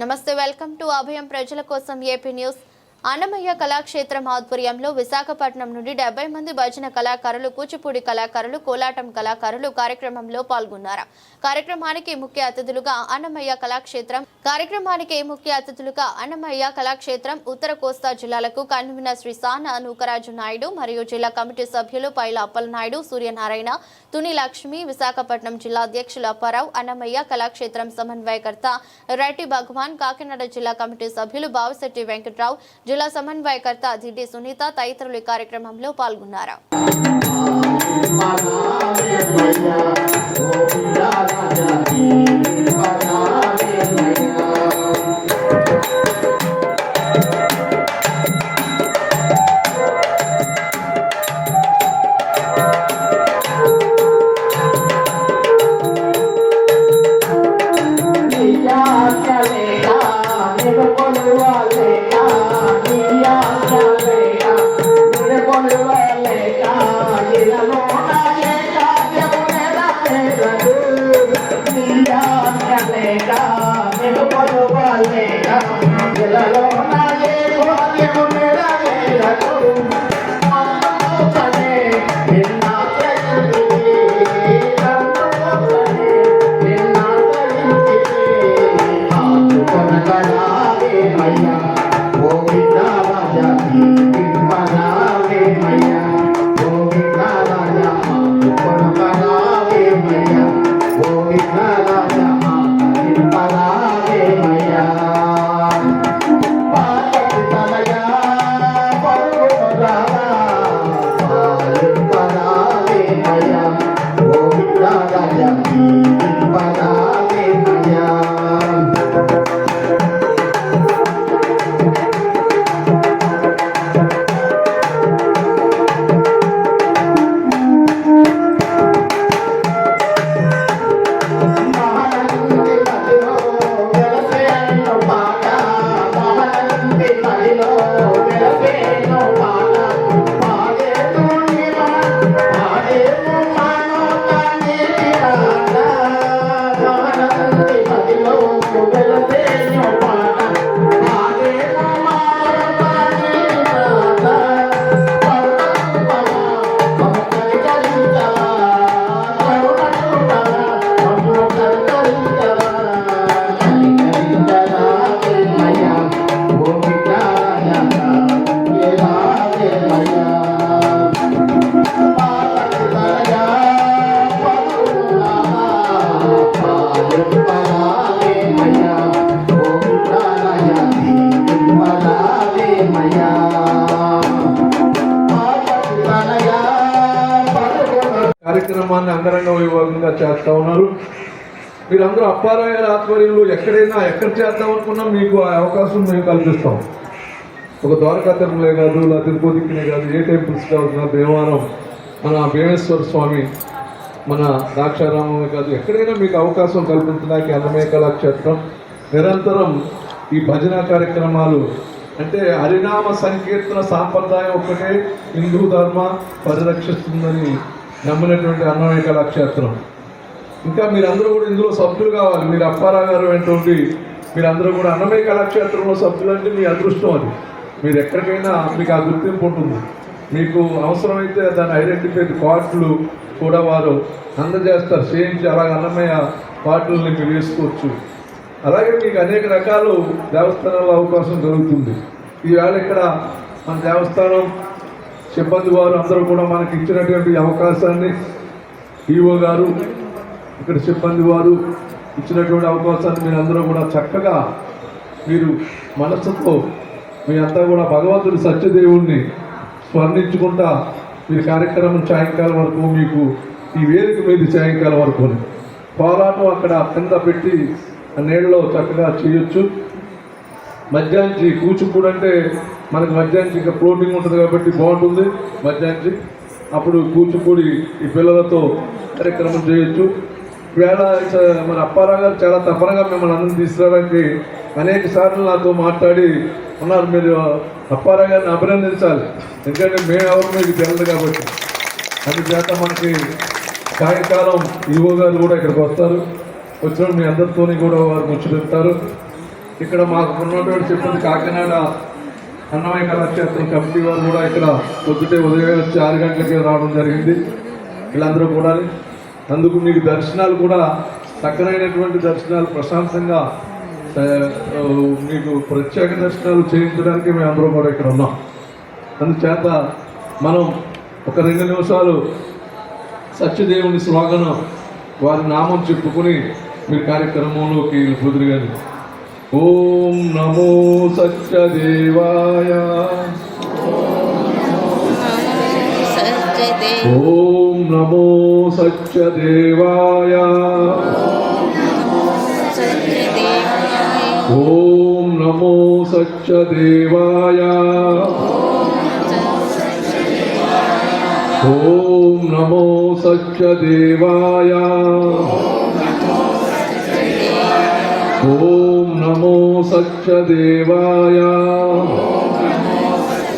నమస్తే welcome to అభయం ప్రజల కోసం ఏపీ న్యూస్. అన్నమయ్య కళాక్షేత్రం ఆధ్వర్యంలో విశాఖపట్నం నుండి డెబ్బై మంది భజన కళాకారులు కూచిపూడి కళాకారులు కోలాటం కళాకారులు కార్యక్రమంలో పాల్గొన్నారు. కార్యక్రమానికి ముఖ్య అతిథులుగా అన్నమయ్య కళాక్షేత్రం కార్యక్రమానికి ముఖ్య అతిథులుగా అన్నమయ్య కళాక్షేత్రం ఉత్తర కోస్తా జిల్లాలకు కన్వీనర్ శ్రీ సాన నూకరాజు నాయుడు మరియు జిల్లా కమిటీ సభ్యులు పైల అప్పలనాయుడు సూర్యనారాయణ తుని లక్ష్మి విశాఖపట్నం జిల్లా అధ్యక్షులు అప్పారావు అన్నమయ్య కళాక్షేత్రం సమన్వయకర్త రెడ్డి భగవాన్ కాకినాడ జిల్లా కమిటీ సభ్యులు బావిశెట్టి వెంకట్రావు జిల్లా సమన్వయకర్త దిడ్డి సునీత తదితరులు ఈ కార్యక్రమంలో పాల్గొన్నారు. María. Thank you. కార్యక్రమాన్ని అంగరంగ వైభవంగా చేస్తా ఉన్నారు. మీరందరూ అప్పారావు గారి ఆధ్వర్యంలో ఎక్కడైనా ఎక్కడ చేద్దాం అనుకున్నా మీకు ఆ అవకాశం మేము కల్పిస్తాం. ఒక ద్వారకా తిరుమలే కాదు లేదా తిరుపతికినే కాదు ఏ టెంపుల్స్ కావాలన్నా దేవాలయం మన భీమేశ్వర స్వామి మన ద్రాక్షారామమే కాదు ఎక్కడైనా మీకు అవకాశం కల్పించడానికి అన్నమయ కళాక్షేత్రం నిరంతరం ఈ భజన కార్యక్రమాలు అంటే హరినామ సంకీర్తన సాంప్రదాయం ఒక్కటే హిందూ ధర్మ పరిరక్షిస్తుందని నమ్మినటువంటి అన్నమయ్య కళాక్షేత్రం. ఇంకా మీరందరూ కూడా ఇందులో సభ్యులు కావాలి. మీరు అప్పారావు గారు ఏంటంటే మీరందరూ కూడా అన్నమయ్య కళాక్షేత్రంలో సభ్యులు అంటే మీ అదృష్టం అది. మీరు ఎక్కడికైనా మీకు ఆ గుర్తింపు ఉంటుంది. మీకు అవసరమైతే దాని ఐడెంటిఫై కార్డులు కూడా వారు అందజేస్తారు. చేయించి అలాగే అన్నమయ్య కార్డులని మీరు వేసుకోవచ్చు. అలాగే మీకు అనేక రకాలు దేవస్థానాల అవకాశం కలుగుతుంది. ఈవేళ ఇక్కడ మన దేవస్థానం సిబ్బంది వారు అందరూ కూడా మనకి ఇచ్చినటువంటి అవకాశాన్ని ఈఓ గారు ఇక్కడ సిబ్బంది వారు ఇచ్చినటువంటి అవకాశాన్ని మీరు అందరూ కూడా చక్కగా మీరు మనస్సుతో మీ అంతా కూడా భగవంతుడి సత్యదేవుణ్ణి స్మరణించుకుంటా మీరు కార్యక్రమం సాయంకాలం వరకు మీకు ఈ వేదిక మీద సాయంకాలం వరకు పోరాటం అక్కడ కింద పెట్టి ఆ నీళ్ళలో చక్కగా చేయొచ్చు. మధ్యాహ్నం కూచిపూడి అంటే మనకు మధ్యాహ్నం ఇంకా ప్రోటీన్ ఉంటుంది కాబట్టి బాగుంటుంది. మధ్యాహ్నం అప్పుడు కూచిపూడి ఈ పిల్లలతో కార్యక్రమం చేయొచ్చు. వేళ మన అప్పారావు గారు చాలా తపనగా మిమ్మల్ని అందరినీ తీసుకురావడానికి అనేక సార్లు నాతో మాట్లాడి ఉన్నారు. మీరు అప్పారావు గారిని అభినందించాలి. ఎందుకంటే మేము ఎవరు మీకు తెలియదు కాబట్టి. అందుచేత మనకి సాయంకాలం ఈవో గారు కూడా ఇక్కడికి వస్తారు. వచ్చిన మీ అందరితోని కూడా వారు ముచ్చు పెడతారు ఇక్కడ మాకు ఉన్నటువంటి చెప్పింది కాకినాడ అన్నమయ్య కళాక్షేత్రం కమిటీ వారు కూడా ఇక్కడ పొద్దుటే ఉదయం వచ్చి ఆరు గంటలకి రావడం జరిగింది. వీళ్ళందరూ కూడా అందుకు మీకు దర్శనాలు కూడా చక్కనైనటువంటి దర్శనాలు ప్రశాంతంగా మీకు ప్రత్యేక దర్శనాలు చేయించడానికి మేము కూడా ఇక్కడ ఉన్నాం. అందుచేత మనం ఒక రెండు నిమిషాలు సత్యదేవుని స్లోగన వారి నామం చెప్పుకుని మీరు కార్యక్రమంలోకి కుదురు ఓం నమో సత్యదేవాయ. ఓం నమో సత్యదేవాయ. సత్యదేవాయ ఓం నమో సత్యదేవాయ. ఓం నమో సత్యదేవాయ. ఓం నమో సత్యదేవాయ